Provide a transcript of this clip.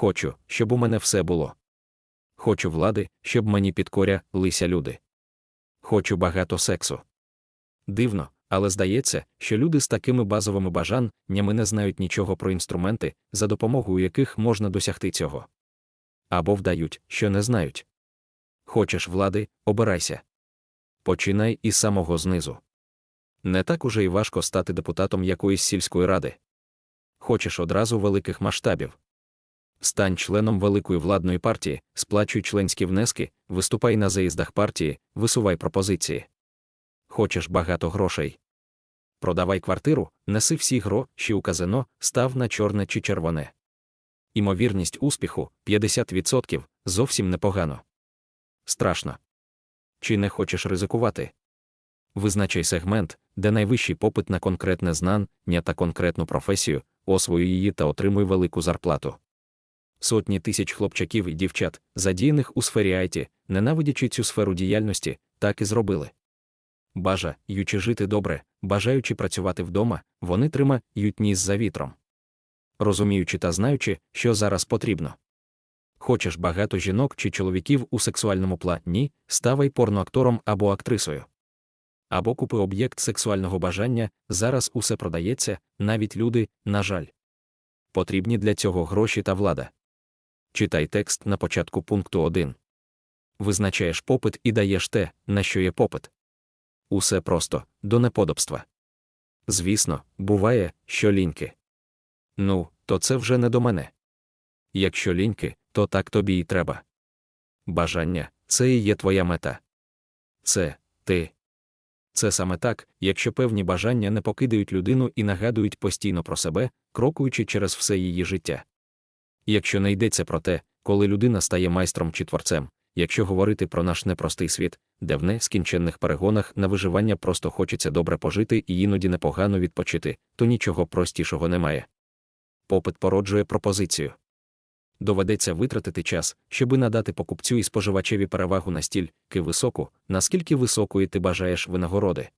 Хочу, щоб у мене все було. Хочу влади, щоб мені підкоря лися люди. Хочу багато сексу. Дивно, але здається, що люди з такими базовими бажаннями не знають нічого про інструменти, за допомогою яких можна досягти цього. Або вдають, що не знають. Хочеш влади, обирайся. Починай із самого знизу. Не так уже й важко стати депутатом якоїсь сільської ради. Хочеш одразу великих масштабів. Стань членом великої владної партії, сплачуй членські внески, виступай на заїздах партії, висувай пропозиції. Хочеш багато грошей. Продавай квартиру, неси всі гроші у казино, став на чорне чи червоне. Імовірність успіху 50% зовсім непогано. Страшно. Чи не хочеш ризикувати? Визначай сегмент, де найвищий попит на конкретне знання та конкретну професію, освою її та отримуй велику зарплату. Сотні тисяч хлопчаків і дівчат, задіяних у сфері IT, ненавидячи цю сферу діяльності, так і зробили. Бажаючи жити добре, бажаючи працювати вдома, вони тримають ніс за вітром. Розуміючи та знаючи, що зараз потрібно. Хочеш багато жінок чи чоловіків у сексуальному плані, ставай порноактором або актрисою. Або купи об'єкт сексуального бажання, зараз усе продається, навіть люди, на жаль. Потрібні для цього гроші та влада. Читай текст на початку пункту 1. Визначаєш попит і даєш те, на що є попит. Усе просто, до неподобства. Звісно, буває, що ліньки. Ну, то це вже не до мене. Якщо ліньки, то так тобі й треба. Бажання це і є твоя мета. Це ти. Це саме так, якщо певні бажання не покидають людину і нагадують постійно про себе, крокуючи через все її життя. Якщо не йдеться про те, коли людина стає майстром чи творцем, якщо говорити про наш непростий світ, де в нескінченних перегонах на виживання просто хочеться добре пожити і іноді непогано відпочити, то нічого простішого немає. Попит породжує пропозицію. Доведеться витратити час, щоби надати покупцю і споживачеві перевагу настільки високу, наскільки високої ти бажаєш винагороди.